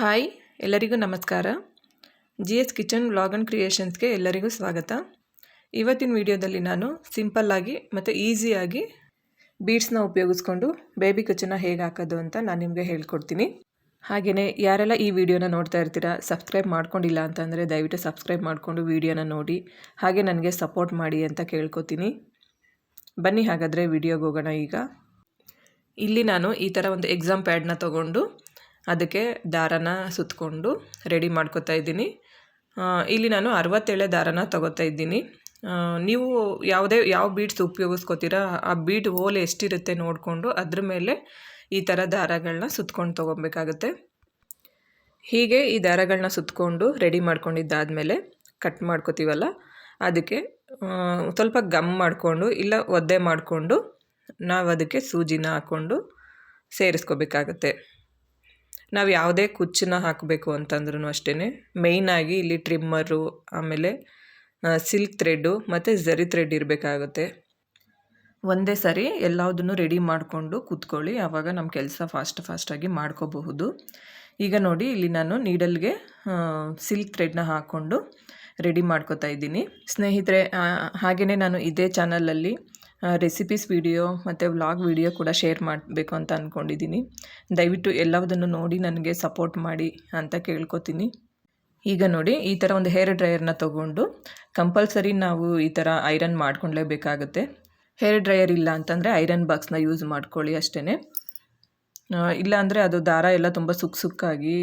Hi, ಎಲ್ಲರಿಗೂ ನಮಸ್ಕಾರ. G S kitchen vlog and ಕ್ರಿಯೇಷನ್ಸ್ಗೆ ಎಲ್ಲರಿಗೂ ಸ್ವಾಗತ. ಇವತ್ತಿನ ವಿಡಿಯೋದಲ್ಲಿ ನಾನು ಸಿಂಪಲ್ಲಾಗಿ ಮತ್ತು ಈಸಿಯಾಗಿ ಬೀಡ್ಸ್ನ ಉಪಯೋಗಿಸ್ಕೊಂಡು ಬೇಬಿ ಕಿಚನ್ನ ಹೇಗೆ ಹಾಕೋದು ಅಂತ ನಾನು ನಿಮಗೆ ಹೇಳ್ಕೊಡ್ತೀನಿ. ಹಾಗೆಯೇ ಯಾರೆಲ್ಲ ಈ ವಿಡಿಯೋನ ನೋಡ್ತಾ ಇರ್ತೀರಾ, ಸಬ್ಸ್ಕ್ರೈಬ್ ಮಾಡ್ಕೊಂಡಿಲ್ಲ ಅಂತಂದರೆ ದಯವಿಟ್ಟು ಸಬ್ಸ್ಕ್ರೈಬ್ ಮಾಡಿಕೊಂಡು ವಿಡಿಯೋನ ನೋಡಿ. ಹಾಗೆ ನನಗೆ ಸಪೋರ್ಟ್ ಮಾಡಿ ಅಂತ ಕೇಳ್ಕೊತೀನಿ. ಬನ್ನಿ ಹಾಗಾದರೆ ವಿಡಿಯೋಗೆ ಹೋಗೋಣ ಈಗ. ಇಲ್ಲಿ ನಾನು ಈ ಥರ ಒಂದು ಎಕ್ಸಾಮ್ ಪ್ಯಾಡ್ನ ತೊಗೊಂಡು ಅದಕ್ಕೆ ದಾರನ ಸುತ್ತಕೊಂಡು ರೆಡಿ ಮಾಡ್ಕೋತಾ ಇದ್ದೀನಿ. ಇಲ್ಲಿ ನಾನು ಅರವತ್ತೇಳೆ ದಾರನ ತೊಗೋತಾ ಇದ್ದೀನಿ. ನೀವು ಯಾವುದೇ, ಯಾವ ಬೀಡ್ಸ್ ಉಪಯೋಗಿಸ್ಕೋತೀರಾ, ಆ ಬೀಡ್ ಹೋಲ್ ಎಷ್ಟಿರುತ್ತೆ ನೋಡಿಕೊಂಡು ಅದ್ರ ಮೇಲೆ ಈ ಥರ ದಾರಗಳನ್ನ ಸುತ್ಕೊಂಡು ತೊಗೊಬೇಕಾಗುತ್ತೆ. ಹೀಗೆ ಈ ದಾರಗಳನ್ನ ಸುತ್ತಕೊಂಡು ರೆಡಿ ಮಾಡ್ಕೊಂಡಿದ್ದಾದಮೇಲೆ ಕಟ್ ಮಾಡ್ಕೋತೀವಲ್ಲ, ಅದಕ್ಕೆ ಸ್ವಲ್ಪ ಗಮ್ ಮಾಡಿಕೊಂಡು ಇಲ್ಲ ಒದ್ದೆ ಮಾಡಿಕೊಂಡು ನಾವು ಅದಕ್ಕೆ ಸೂಜಿನ ಹಾಕ್ಕೊಂಡು ಸೇರಿಸ್ಕೋಬೇಕಾಗತ್ತೆ. ನಾವು ಯಾವುದೇ ಕುಚ್ಚನ್ನ ಹಾಕಬೇಕು ಅಂತಂದ್ರೂ ಅಷ್ಟೇ ಮೇಯ್ನಾಗಿ ಇಲ್ಲಿ ಟ್ರಿಮ್ಮರು ಆಮೇಲೆ ಸಿಲ್ಕ್ ಥ್ರೆಡ್ಡು ಮತ್ತು ಝರಿ ಥ್ರೆಡ್ ಇರಬೇಕಾಗುತ್ತೆ. ಒಂದೇ ಸರಿ ಎಲ್ಲದನ್ನು ರೆಡಿ ಮಾಡಿಕೊಂಡು ಕೂತ್ಕೊಳ್ಳಿ. ಆವಾಗ ನಮ್ಮ ಕೆಲಸ ಫಾಸ್ಟ್ ಫಾಸ್ಟಾಗಿ ಮಾಡ್ಕೋಬಹುದು. ಈಗ ನೋಡಿ, ಇಲ್ಲಿ ನಾನು ನೀಡಲ್ಗೆ ಸಿಲ್ಕ್ ಥ್ರೆಡ್ನ ಹಾಕ್ಕೊಂಡು ರೆಡಿ ಮಾಡ್ಕೋತಾ ಇದ್ದೀನಿ. ಸ್ನೇಹಿತರೆ ಹಾಗೆಯೇ ನಾನು ಇದೇ ಚಾನಲಲ್ಲಿ ರೆಸಿಪೀಸ್ ವಿಡಿಯೋ ಮತ್ತು ವ್ಲಾಗ್ ವಿಡಿಯೋ ಕೂಡ ಶೇರ್ ಮಾಡಬೇಕು ಅಂತ ಅಂದ್ಕೊಂಡಿದ್ದೀನಿ ದಯವಿಟ್ಟು ಎಲ್ಲದನ್ನು ನೋಡಿ ನನಗೆ ಸಪೋರ್ಟ್ ಮಾಡಿ ಅಂತ ಕೇಳ್ಕೊತೀನಿ. ಈಗ ನೋಡಿ, ಈ ಥರ ಒಂದು ಹೇರ್ ಡ್ರೈಯರ್ನ ತೊಗೊಂಡು ಕಂಪಲ್ಸರಿ ನಾವು ಈ ಥರ ಐರನ್ ಮಾಡ್ಕೊಳ್ಳೇಬೇಕಾಗುತ್ತೆ ಹೇರ್ ಡ್ರೈಯರ್ ಇಲ್ಲ ಅಂತಂದರೆ ಐರನ್ ಬಾಕ್ಸ್ನ ಯೂಸ್ ಮಾಡ್ಕೊಳ್ಳಿ ಅಷ್ಟೇ ಇಲ್ಲ ಅಂದರೆ ಅದು ದಾರ ಎಲ್ಲ ತುಂಬ ಸುಕ್ ಸುಕ್ಕಾಗಿ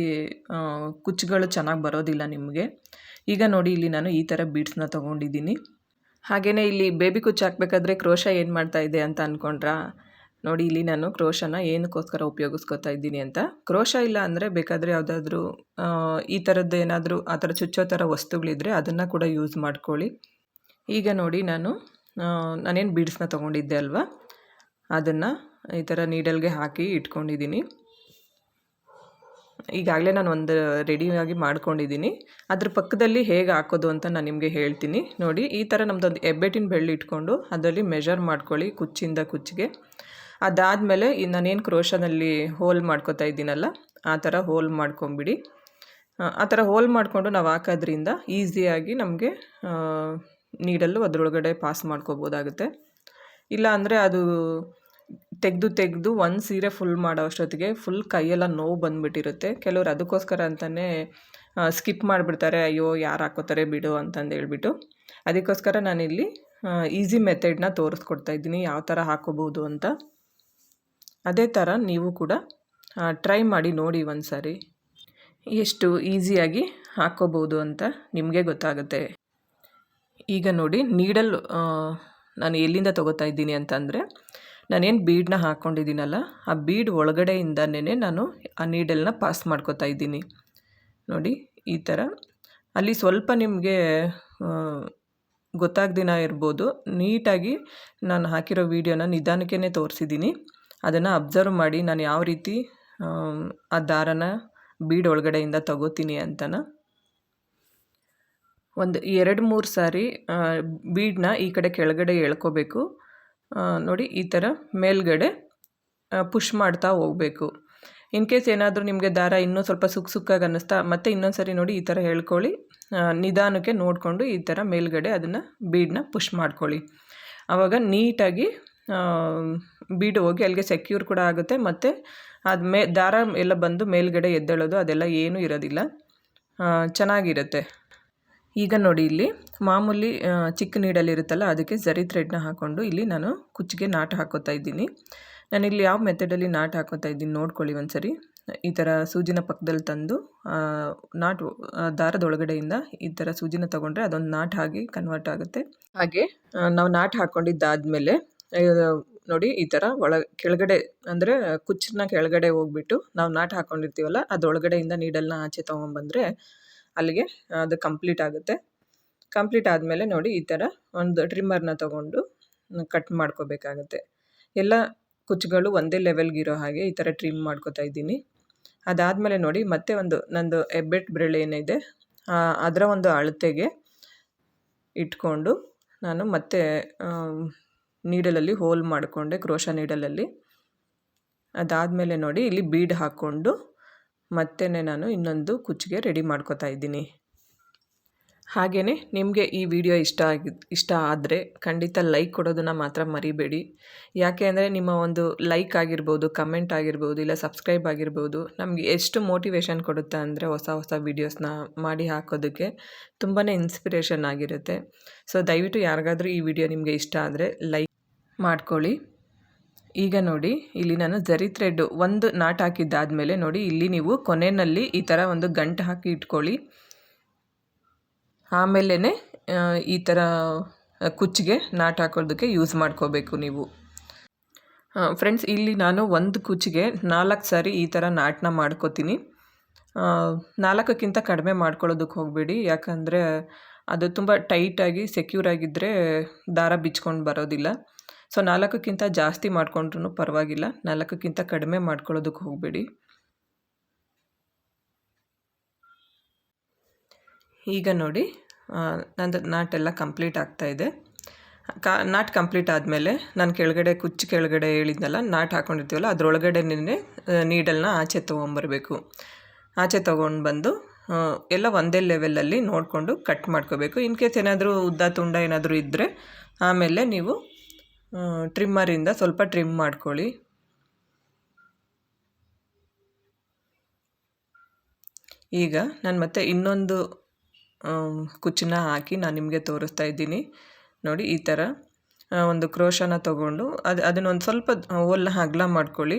ಕುಚ್ಚುಗಳು ಚೆನ್ನಾಗಿ ಬರೋದಿಲ್ಲ ನಿಮಗೆ. ಈಗ ನೋಡಿ, ಇಲ್ಲಿ ನಾನು ಈ ಥರ ಬೀಡ್ಸ್ನ ತೊಗೊಂಡಿದ್ದೀನಿ ಹಾಗೆಯೇ ಇಲ್ಲಿ ಬೇಬಿ ಕುಚ್ಚು ಹಾಕಬೇಕಾದ್ರೆ ಕ್ರೋಶ ಏನು ಮಾಡ್ತಾ ಇದೆ ಅಂತ ಅಂದ್ಕೊಂಡ್ರಾ ನೋಡಿ, ಇಲ್ಲಿ ನಾನು ಕ್ರೋಶನ ಏನಕ್ಕೋಸ್ಕರ ಉಪಯೋಗಿಸ್ಕೊತಾ ಇದ್ದೀನಿ ಅಂತ. ಕ್ರೋಶ ಇಲ್ಲ ಅಂದರೆ ಬೇಕಾದರೆ ಯಾವುದಾದ್ರೂ ಈ ಥರದ್ದು ಏನಾದರೂ, ಆ ಥರ ಚುಚ್ಚೋ ಥರ ವಸ್ತುಗಳಿದ್ದರೆ ಅದನ್ನು ಕೂಡ ಯೂಸ್ ಮಾಡ್ಕೊಳ್ಳಿ. ಈಗ ನೋಡಿ ನಾನು ನಾನೇನು ಬೀಡ್ಸ್ನ ತೊಗೊಂಡಿದ್ದೆ ಅಲ್ವಾ? ಅದನ್ನು ಈ ಥರ ನೀಡಲ್ಗೆ ಹಾಕಿ ಇಟ್ಕೊಂಡಿದ್ದೀನಿ. ಈಗಾಗಲೇ ನಾನು ಒಂದು ರೆಡಿಯಾಗಿ ಮಾಡ್ಕೊಂಡಿದ್ದೀನಿ. ಅದ್ರ ಪಕ್ಕದಲ್ಲಿ ಹೇಗೆ ಹಾಕೋದು ಅಂತ ನಾನು ನಿಮಗೆ ಹೇಳ್ತೀನಿ. ನೋಡಿ, ಈ ಥರ ನಮ್ಮದೊಂದು ಎಬ್ಬೆಟ್ಟಿನ ಬೆಳ್ಳಿ ಇಟ್ಕೊಂಡು ಅದರಲ್ಲಿ ಮೆಷರ್ ಮಾಡ್ಕೊಳ್ಳಿ ಕುಚ್ಚಿಂದ ಕುಚ್ಚಿಗೆ. ಅದಾದಮೇಲೆ ನಾನೇನು ಕ್ರೋಶನಲ್ಲಿ ಹೋಲ್ ಮಾಡ್ಕೋತಾ ಇದ್ದೀನಲ್ಲ, ಆ ಥರ ಹೋಲ್ ಮಾಡ್ಕೊಂಬಿಡಿ. ಆ ಥರ ಹೋಲ್ ಮಾಡಿಕೊಂಡು ನಾವು ಹಾಕೋದ್ರಿಂದ ಈಸಿಯಾಗಿ ನಮಗೆ ನೀಡಲು ಅದರೊಳಗಡೆ ಪಾಸ್ ಮಾಡ್ಕೋಬೋದಾಗುತ್ತೆ. ಇಲ್ಲ ಅಂದರೆ ಅದು ತೆಗೆದು ತೆಗೆದು ಒಂದು ಸೀರೆ ಫುಲ್ ಮಾಡೋ ಅಷ್ಟೊತ್ತಿಗೆ ಫುಲ್ ಕೈಯೆಲ್ಲ ನೋವು ಬಂದುಬಿಟ್ಟಿರುತ್ತೆ. ಕೆಲವ್ರು ಅದಕ್ಕೋಸ್ಕರ ಅಂತಲೇ ಸ್ಕಿಪ್ ಮಾಡಿಬಿಡ್ತಾರೆ, ಅಯ್ಯೋ, ಯಾರು ಹಾಕೋತಾರೆ ಬಿಡು ಅಂತಂದು ಹೇಳ್ಬಿಟ್ಟು. ಅದಕ್ಕೋಸ್ಕರ ನಾನಿಲ್ಲಿ ಈಸಿ ಮೆಥಡ್ನ ತೋರಿಸ್ಕೊಡ್ತಾ ಇದ್ದೀನಿ, ಯಾವ ಥರ ಹಾಕೋಬೋದು ಅಂತ. ಅದೇ ಥರ ನೀವು ಕೂಡ ಟ್ರೈ ಮಾಡಿ ನೋಡಿ ಒಂದು ಸಾರಿ ಎಷ್ಟು ಈಸಿಯಾಗಿ ಹಾಕೋಬೋದು ಅಂತ ನಿಮಗೆ ಗೊತ್ತಾಗುತ್ತೆ. ಈಗ ನೋಡಿ ನೀಡಲ್ ನಾನು ಎಲ್ಲಿಂದ ತೊಗೋತಾ ಇದ್ದೀನಿ ಅಂತಂದರೆ ನಾನೇನು ಬೀಡನ್ನ ಹಾಕ್ಕೊಂಡಿದ್ದೀನಲ್ಲ ಆ ಬೀಡ್ ಒಳಗಡೆಯಿಂದನೇ ನಾನು ಆ ನೀಡಲ್ನ ಪಾಸ್ ಮಾಡ್ಕೋತಾ ಇದ್ದೀನಿ. ನೋಡಿ, ಈ ಥರ. ಅಲ್ಲಿ ಸ್ವಲ್ಪ ನಿಮಗೆ ಗೊತ್ತಾಗ್ದಿನ ಇರ್ಬೋದು. ನೀಟಾಗಿ ನಾನು ಹಾಕಿರೋ ವೀಡಿಯೋನ ನಿಧಾನಕ್ಕೇ ತೋರಿಸಿದ್ದೀನಿ. ಅದನ್ನು ಅಬ್ಸರ್ವ್ ಮಾಡಿ ನಾನು ಯಾವ ರೀತಿ ಆ ದಾರನ ಬೀಡ್ ಒಳಗಡೆಯಿಂದ ತಗೋತೀನಿ ಅಂತನ. ಒಂದು ಎರಡು ಮೂರು ಸಾರಿ ಬೀಡನ್ನ ಈ ಕಡೆ ಕೆಳಗಡೆ ಎಳ್ಕೋಬೇಕು. ನೋಡಿ, ಈ ಥರ ಮೇಲ್ಗಡೆ ಪುಷ್ ಮಾಡ್ತಾ ಹೋಗಬೇಕು. ಇನ್ ಕೇಸ್ ಏನಾದರೂ ನಿಮಗೆ ದಾರ ಇನ್ನೂ ಸ್ವಲ್ಪ ಸುಕ್ ಸುಕ್ಕಾಗಿ ಅನ್ನಿಸ್ತಾ, ಮತ್ತೆ ಇನ್ನೊಂದು ಸರಿ ನೋಡಿ ಈ ಥರ ಹೇಳ್ಕೊಳ್ಳಿ. ನಿಧಾನಕ್ಕೆ ನೋಡಿಕೊಂಡು ಈ ಥರ ಮೇಲ್ಗಡೆ ಅದನ್ನು ಬೀಡನ್ನ ಪುಷ್ ಮಾಡ್ಕೊಳ್ಳಿ. ಆವಾಗ ನೀಟಾಗಿ ಬೀಡು ಹೋಗಿ ಅಲ್ಲಿಗೆ ಸೆಕ್ಯೂರ್ ಕೂಡ ಆಗುತ್ತೆ, ಮತ್ತು ಅದು ಮೇ, ದಾರ ಎಲ್ಲ ಬಂದು ಮೇಲ್ಗಡೆ ಎದ್ದೇಳೋದು ಅದೆಲ್ಲ ಏನೂ ಇರೋದಿಲ್ಲ. ಚೆನ್ನಾಗಿರುತ್ತೆ. ಈಗ ನೋಡಿ ಇಲ್ಲಿ ಮಾಮೂಲಿ ಚಿಕ್ಕ ನೀಡಲ್ಲಿರುತ್ತಲ್ಲ ಅದಕ್ಕೆ ಝರಿ ಥ್ರೆಡ್ನ ಹಾಕ್ಕೊಂಡು ಇಲ್ಲಿ ನಾನು ಕುಚ್ಚಿಗೆ ನಾಟ್ ಹಾಕೋತಾ ಇದ್ದೀನಿ. ನಾನು ಇಲ್ಲಿ ಯಾವ ಮೆಥಡಲ್ಲಿ ನಾಟ್ ಹಾಕೋತಾ ಇದ್ದೀನಿ ನೋಡ್ಕೊಳ್ಳಿ ಒಂದು ಸರಿ ಈ ಥರ ಸೂಜಿನ ಪಕ್ಕದಲ್ಲಿ ತಂದು ನಾಟು ದಾರದ ಒಳಗಡೆಯಿಂದ ಈ ಥರ ಸೂಜಿನ ತೊಗೊಂಡ್ರೆ ಅದೊಂದು ನಾಟ್ ಆಗಿ ಕನ್ವರ್ಟ್ ಆಗುತ್ತೆ. ಹಾಗೆ ನಾವು ನಾಟ್ ಹಾಕ್ಕೊಂಡಿದ್ದಾದಮೇಲೆ ನೋಡಿ ಈ ಥರ ಒಳ, ಕೆಳಗಡೆ ಅಂದರೆ ಕುಚ್ಚನ್ನ ಕೆಳಗಡೆ ಹೋಗ್ಬಿಟ್ಟು ನಾವು ನಾಟ್ ಹಾಕ್ಕೊಂಡಿರ್ತೀವಲ್ಲ ಅದ್ರೊಳಗಡೆಯಿಂದ ನೀಡಲ್ನ ಆಚೆ ತೊಗೊಂಬಂದರೆ ಅಲ್ಲಿಗೆ ಅದು ಕಂಪ್ಲೀಟ್ ಆಗುತ್ತೆ. ಕಂಪ್ಲೀಟ್ ಆದಮೇಲೆ ನೋಡಿ ಈ ಥರ ಒಂದು ಟ್ರಿಮ್ಮರ್ನ ತೊಗೊಂಡು ಕಟ್ ಮಾಡ್ಕೋಬೇಕಾಗುತ್ತೆ. ಎಲ್ಲ ಕುಚ್ಚುಗಳು ಒಂದೇ ಲೆವೆಲ್ಗಿರೋ ಹಾಗೆ ಈ ಥರ ಟ್ರಿಮ್ ಮಾಡ್ಕೋತಾ ಇದ್ದೀನಿ. ಅದಾದಮೇಲೆ ನೋಡಿ ಮತ್ತೆ ಒಂದು, ನಂದು ಹೆಬ್ಬೆಟ್ ಬೆರಳು ಏನಿದೆ ಅದರ ಒಂದು ಅಳತೆಗೆ ಇಟ್ಕೊಂಡು ನಾನು ಮತ್ತೆ ನೀಡಲಲ್ಲಿ ಹೋಲ್ ಮಾಡಿಕೊಂಡೆ, ಕ್ರೋಶ ನೀಡಲಲ್ಲಿ. ಅದಾದಮೇಲೆ ನೋಡಿ ಇಲ್ಲಿ ಬೀಡ್ ಹಾಕ್ಕೊಂಡು ಮತ್ತೆ ನಾನು ಇನ್ನೊಂದು ಕುಚ್ಚಿಗೆ ರೆಡಿ ಮಾಡ್ಕೋತಾ ಇದ್ದೀನಿ. ಹಾಗೆಯೇ ನಿಮಗೆ ಈ ವಿಡಿಯೋ ಇಷ್ಟ ಆಗಿ, ಇಷ್ಟ ಆದರೆ ಖಂಡಿತ ಲೈಕ್ ಕೊಡೋದನ್ನು ಮಾತ್ರ ಮರಿಬೇಡಿ. ಯಾಕೆ ಅಂದರೆ ನಿಮ್ಮ ಒಂದು ಲೈಕ್ ಆಗಿರ್ಬೋದು ಕಮೆಂಟ್ ಆಗಿರ್ಬೋದು, ಇಲ್ಲ ಸಬ್ಸ್ಕ್ರೈಬ್ ಆಗಿರ್ಬೋದು, ನಮಗೆ ಎಷ್ಟು ಮೋಟಿವೇಶನ್ ಕೊಡುತ್ತೆ ಅಂದರೆ ಹೊಸ ಹೊಸ ವೀಡಿಯೋಸ್ನ ಮಾಡಿ ಹಾಕೋದಕ್ಕೆ ತುಂಬಾ ಇನ್ಸ್ಪಿರೇಷನ್ ಆಗಿರುತ್ತೆ. ಸೊ ದಯವಿಟ್ಟು ಯಾರಿಗಾದರೂ ಈ ವಿಡಿಯೋ ನಿಮಗೆ ಇಷ್ಟ ಆದರೆ ಲೈಕ್ ಮಾಡ್ಕೊಳ್ಳಿ. ಈಗ ನೋಡಿ, ಇಲ್ಲಿ ನಾನು ಜರಿ ಥ್ರೆಡ್ ಒಂದು ನಾಟ್ ಹಾಕಿದ್ದಾದಮೇಲೆ ನೋಡಿ, ಇಲ್ಲಿ ನೀವು ಕೊನೆಯಲ್ಲಿ ಈ ಥರ ಒಂದು ಗಂಟು ಹಾಕಿ ಇಟ್ಕೊಳ್ಳಿ. ಆಮೇಲೆ ಈ ಥರ ಕುಚ್ಚಿಗೆ ನಾಟ್ ಹಾಕೋದಕ್ಕೆ ಯೂಸ್ ಮಾಡ್ಕೋಬೇಕು ನೀವು. ಫ್ರೆಂಡ್ಸ್ ಇಲ್ಲಿ ನಾನು ಒಂದು ಕುಚ್ಚಿಗೆ ನಾಲ್ಕು ಸಾರಿ ಈ ಥರ ನಾಟನ್ನ ಮಾಡ್ಕೋತೀನಿ. ನಾಲ್ಕಕ್ಕಿಂತ ಕಡಿಮೆ ಮಾಡ್ಕೊಳ್ಳೋದಕ್ಕೆ ಹೋಗಬೇಡಿ. ಯಾಕಂದರೆ, ಅದು ತುಂಬ ಟೈಟಾಗಿ ಸೆಕ್ಯೂರ್ ಆಗಿದ್ದರೆ ದಾರ ಬಿಚ್ಕೊಂಡು ಬರೋದಿಲ್ಲ. ಸೊ ನಾಲ್ಕಕ್ಕಿಂತ ಜಾಸ್ತಿ ಮಾಡಿಕೊಂಡ್ರೂ ಪರವಾಗಿಲ್ಲ. ನಾಲ್ಕಕ್ಕಿಂತ ಕಡಿಮೆ ಮಾಡ್ಕೊಳ್ಳೋದಕ್ಕೆ ಹೋಗಬೇಡಿ. ಈಗ ನೋಡಿ ನಂದು ಎಲ್ಲ ಕಂಪ್ಲೀಟ್ ಆಗ್ತಾಯಿದೆ ಕಾ, ನಾಟ್ ಕಂಪ್ಲೀಟ್ ಆದಮೇಲೆ ನಾನು ಕೆಳಗಡೆ ಕುಚ್ಚು ಕೆಳಗಡೆ ಹೇಳಿದ್ನಲ್ಲ, ನಾಟ್ ಹಾಕ್ಕೊಂಡಿರ್ತೀವಲ್ಲ ಅದರೊಳಗಡೆ ನಿನ್ನೆ ನೀಡಲ್ನ ಆಚೆ ತೊಗೊಂಬರಬೇಕು. ಆಚೆ ತೊಗೊಂಡು ಬಂದು ಎಲ್ಲ ಒಂದೇ ಲೆವೆಲಲ್ಲಿ ನೋಡಿಕೊಂಡು ಕಟ್ ಮಾಡ್ಕೋಬೇಕು. ಇನ್ ಕೇಸ್ ಏನಾದರೂ ಉದ್ದ ತುಂಡ ಏನಾದರೂ ಇದ್ದರೆ ಆಮೇಲೆ ನೀವು ಟ್ರಿಮ್ಮರಿಂದ ಸ್ವಲ್ಪ ಟ್ರಿಮ್ ಮಾಡ್ಕೊಳ್ಳಿ. ಈಗ ನಾನು ಮತ್ತೆ ಇನ್ನೊಂದು ಕುಚ್ಚನ್ನ ಹಾಕಿ ನಾನು ನಿಮಗೆ ತೋರಿಸ್ತಾ ಇದ್ದೀನಿ. ನೋಡಿ, ಈ ಥರ ಒಂದು ಕ್ರೋಶನ ತಗೊಂಡು ಅದು ಅದನ್ನೊಂದು ಸ್ವಲ್ಪ ಒಲ್ಲ ಹಗ್ಲ ಮಾಡ್ಕೊಳ್ಳಿ.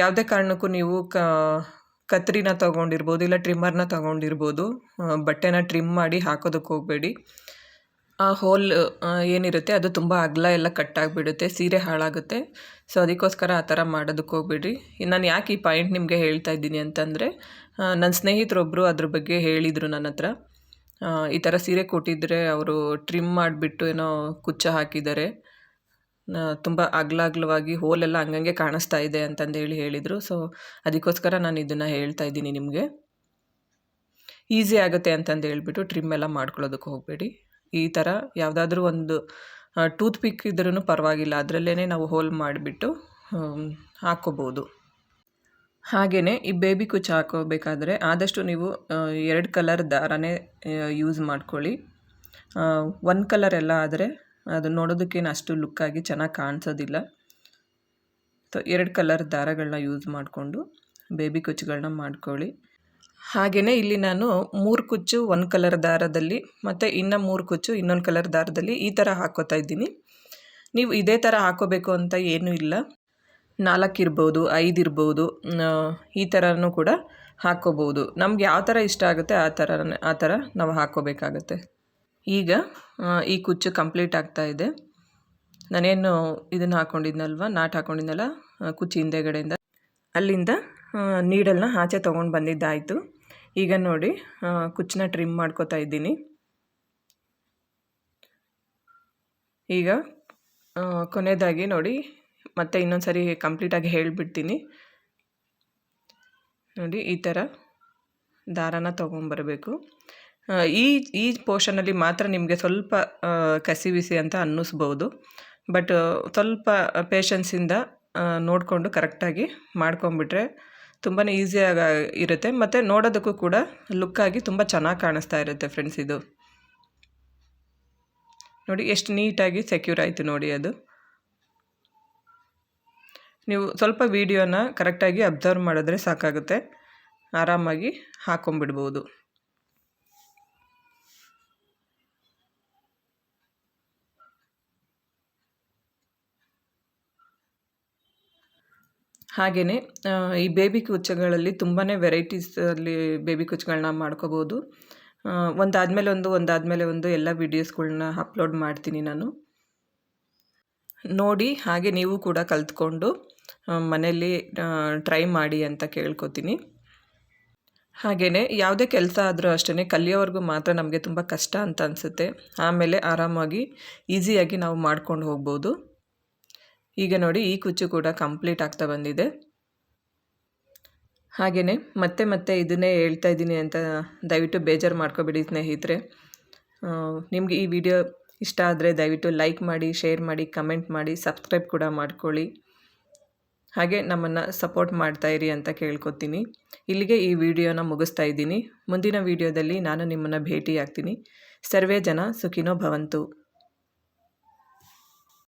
ಯಾವುದೇ ಕಾರಣಕ್ಕೂ ನೀವು ಕ, ಕತ್ರಿನ ತೊಗೊಂಡಿರ್ಬೋದು, ಇಲ್ಲ ಟ್ರಿಮ್ಮರ್ನ ತೊಗೊಂಡಿರ್ಬೋದು ಬಟ್ಟೆನ ಟ್ರಿಮ್ ಮಾಡಿ ಹಾಕೋದಕ್ಕೆ ಹೋಗಬೇಡಿ. ಆ ಹೋಲ್ ಏನಿರುತ್ತೆ ಅದು ತುಂಬ ಅಗಲ ಎಲ್ಲ ಕಟ್ಟಾಗಿಬಿಡುತ್ತೆ, ಸೀರೆ ಹಾಳಾಗುತ್ತೆ. ಸೊ ಅದಕ್ಕೋಸ್ಕರ ಆ ಥರ ಮಾಡೋದಕ್ಕೆ ಹೋಗ್ಬಿಡ್ರಿ. ನಾನು ಯಾಕೆ ಈ ಪಾಯಿಂಟ್ ನಿಮಗೆ ಹೇಳ್ತಾ ಇದ್ದೀನಿ ಅಂತಂದರೆ ನನ್ನ ಸ್ನೇಹಿತರೊಬ್ಬರು ಅದ್ರ ಬಗ್ಗೆ ಹೇಳಿದರು ನನ್ನ ಹತ್ರ. ಈ ಥರ ಸೀರೆ ಕೊಟ್ಟಿದ್ದರೆ ಅವರು ಟ್ರಿಮ್ ಮಾಡಿಬಿಟ್ಟು ಏನೋ ಕುಚ್ಚ ಹಾಕಿದ್ದಾರೆ. ತುಂಬ ಅಗ್ಲ ಅಗ್ಲವಾಗಿ ಹೋಲೆಲ್ಲ ಹಂಗಂಗೆ ಕಾಣಿಸ್ತಾ ಇದೆ ಅಂತಂದೇಳಿ ಹೇಳಿದರು. ಸೊ ಅದಕ್ಕೋಸ್ಕರ ನಾನು ಇದನ್ನು ಹೇಳ್ತಾ ಇದ್ದೀನಿ ನಿಮಗೆ. ಈಸಿ ಆಗುತ್ತೆ ಅಂತಂದು ಹೇಳ್ಬಿಟ್ಟು ಟ್ರಿಮ್ ಎಲ್ಲ ಮಾಡ್ಕೊಳ್ಳೋದಕ್ಕೆ ಹೋಗಬೇಡಿ. ಈ ಥರ ಯಾವುದಾದ್ರೂ ಒಂದು ಟೂತ್ ಪಿಕ್ ಇದ್ರೂ ಪರವಾಗಿಲ್ಲ. ಅದರಲ್ಲೇ ನಾವು ಹೋಲ್ ಮಾಡಿಬಿಟ್ಟು ಹಾಕ್ಕೋಬೋದು. ಹಾಗೆಯೇ ಈ ಬೇಬಿ ಕುಚ್ಚು ಹಾಕೋಬೇಕಾದ್ರೆ ಆದಷ್ಟು ನೀವು ಎರಡು ಕಲರ್ ದಾರನೇ ಯೂಸ್ ಮಾಡ್ಕೊಳ್ಳಿ. ಒನ್ ಕಲರ್ ಎಲ್ಲ ಆದರೆ ಅದು ನೋಡೋದಕ್ಕೇನು ಅಷ್ಟು ಲುಕ್ಕಾಗಿ ಚೆನ್ನಾಗಿ ಕಾಣಿಸೋದಿಲ್ಲ. ಸೊ ಎರಡು ಕಲರ್ ದಾರಗಳನ್ನ ಯೂಸ್ ಮಾಡಿಕೊಂಡು ಬೇಬಿ ಕುಚ್ಚುಗಳನ್ನ ಮಾಡ್ಕೊಳ್ಳಿ. ಹಾಗೆಯೇ ಇಲ್ಲಿ ನಾನು ಮೂರು ಕುಚ್ಚು ಒಂದು ಕಲರ್ ದಾರದಲ್ಲಿ ಮತ್ತು ಇನ್ನು ಮೂರು ಕುಚ್ಚು ಇನ್ನೊಂದು ಕಲರ್ ದಾರದಲ್ಲಿ ಈ ಥರ ಹಾಕೋತಾ ಇದ್ದೀನಿ. ನೀವು ಇದೇ ಥರ ಹಾಕೋಬೇಕು ಅಂತ ಏನೂ ಇಲ್ಲ. ನಾಲ್ಕು ಇರ್ಬೋದು, ಐದು ಇರ್ಬೋದು ಈ ಥರನೂ ಕೂಡ ಹಾಕ್ಕೋಬೋದು ನಮ್ಗೆ ಯಾವ ಥರ ಇಷ್ಟ ಆಗುತ್ತೆ ಆ ಥರ ಆ ಥರ ನಾವು ಹಾಕ್ಕೋಬೇಕಾಗತ್ತೆ ಈಗ ಈ ಕುಚ್ಚು ಕಂಪ್ಲೀಟ್ ಆಗ್ತಾ ಇದೆ. ನಾನೇನು ಇದನ್ನು ಹಾಕ್ಕೊಂಡಿದ್ನಲ್ವ ನಾಟ್ ಹಾಕ್ಕೊಂಡಿದ್ನಲ್ಲ ಕುಚ್ಚು ಹಿಂದೆಗಡೆಯಿಂದ. ಅಲ್ಲಿಂದ ನೀಡಲ್ನ ಆಚೆ ತೊಗೊಂಡು ಬಂದಿದ್ದಾಯಿತು. ಈಗ ನೋಡಿ ಕುಚ್ಚನ್ನ ಟ್ರಿಮ್ ಮಾಡ್ಕೋತಾ ಇದ್ದೀನಿ. ಈಗ ಕೊನೆಯದಾಗಿ ನೋಡಿ, ಮತ್ತೆ ಇನ್ನೊಂದು ಸರಿ ಕಂಪ್ಲೀಟಾಗಿ ಹೇಳಿಬಿಡ್ತೀನಿ. ನೋಡಿ, ಈ ಥರ ದಾರನ ತೊಗೊಂಬರಬೇಕು ಈ ಈ ಪೋರ್ಷನಲ್ಲಿ ಮಾತ್ರ ನಿಮಗೆ ಸ್ವಲ್ಪ ಕಸಿ ಬಿಸಿ ಅಂತ ಅನ್ನಿಸ್ಬೋದು. ಬಟ್ ಸ್ವಲ್ಪ ಪೇಷನ್ಸಿಂದ ನೋಡಿಕೊಂಡು ಕರೆಕ್ಟಾಗಿ ಮಾಡ್ಕೊಂಬಿಟ್ರೆ ತುಂಬಾ ಈಸಿಯಾಗಿ ಇರುತ್ತೆ. ಮತ್ತು ನೋಡೋದಕ್ಕೂ ಕೂಡ ಲುಕ್ಕಾಗಿ ತುಂಬ ಚೆನ್ನಾಗಿ ಕಾಣಿಸ್ತಾ ಇರುತ್ತೆ ಫ್ರೆಂಡ್ಸ್ ಇದು. ನೋಡಿ ಎಷ್ಟು ನೀಟಾಗಿ ಸೆಕ್ಯೂರ್ ಆಯಿತು ನೋಡಿ ಅದು. ನೀವು ಸ್ವಲ್ಪ ವೀಡಿಯೋನ ಕರೆಕ್ಟಾಗಿ ಅಬ್ಸರ್ವ್ ಮಾಡಿದ್ರೆ ಸಾಕಾಗುತ್ತೆ. ಆರಾಮಾಗಿ ಹಾಕೊಂಬಿಡ್ಬೋದು ಹಾಗೆಯೇ ಈ ಬೇಬಿ ಕುಚ್ಚಗಳಲ್ಲಿ ತುಂಬಾ ವೆರೈಟೀಸಲ್ಲಿ ಬೇಬಿ ಕುಚ್ಚುಗಳನ್ನ ಮಾಡ್ಕೋಬೋದು. ಒಂದಾದಮೇಲೆ ಒಂದು ಒಂದಾದಮೇಲೆ ಒಂದು ಎಲ್ಲ ವೀಡಿಯೋಸ್ಗಳ್ನ ಅಪ್ಲೋಡ್ ಮಾಡ್ತೀನಿ ನಾನು. ನೋಡಿ, ಹಾಗೆ ನೀವು ಕೂಡ ಕಲ್ತ್ಕೊಂಡು ಮನೆಯಲ್ಲಿ ಟ್ರೈ ಮಾಡಿ ಅಂತ ಕೇಳ್ಕೊತೀನಿ. ಹಾಗೆಯೇ ಯಾವುದೇ ಕೆಲಸ ಆದರೂ ಅಷ್ಟೇ ಕಲಿಯೋವರೆಗೂ ಮಾತ್ರ ನಮಗೆ ತುಂಬ ಕಷ್ಟ ಅಂತ ಅನಿಸುತ್ತೆ. ಆಮೇಲೆ ಆರಾಮಾಗಿ ಈಸಿಯಾಗಿ ನಾವು ಮಾಡ್ಕೊಂಡು ಹೋಗ್ಬೋದು. ಈಗ ನೋಡಿ ಈ ಕುಚ್ಚು ಕೂಡ ಕಂಪ್ಲೀಟ್ ಆಗ್ತಾ ಬಂದಿದೆ. ಹಾಗೆಯೇ ಮತ್ತೆ ಮತ್ತೆ ಇದನ್ನೇ ಹೇಳ್ತಾ ಇದ್ದೀನಿ ಅಂತ ದಯವಿಟ್ಟು ಬೇಜಾರು ಮಾಡ್ಕೋಬಿಡಿ ಸ್ನೇಹಿತರೆ. ನಿಮಗೆ ಈ ವಿಡಿಯೋ ಇಷ್ಟ ಆದರೆ ದಯವಿಟ್ಟು ಲೈಕ್ ಮಾಡಿ ಶೇರ್ ಮಾಡಿ ಕಮೆಂಟ್ ಮಾಡಿ ಸಬ್ಸ್ಕ್ರೈಬ್ ಕೂಡ ಮಾಡ್ಕೊಳ್ಳಿ. ಹಾಗೆ ನಮ್ಮನ್ನು ಸಪೋರ್ಟ್ ಮಾಡ್ತಾ ಇರಿ ಅಂತ ಕೇಳ್ಕೊತೀನಿ. ಇಲ್ಲಿಗೆ ಈ ವಿಡಿಯೋನ ಮುಗಿಸ್ತಾ ಇದ್ದೀನಿ. ಮುಂದಿನ ವಿಡಿಯೋದಲ್ಲಿ ನಾನು ನಿಮ್ಮನ್ನು ಭೇಟಿಯಾಗ್ತೀನಿ. ಸರ್ವೇ ಜನ ಸುಖಿನೋ ಭವಂತು.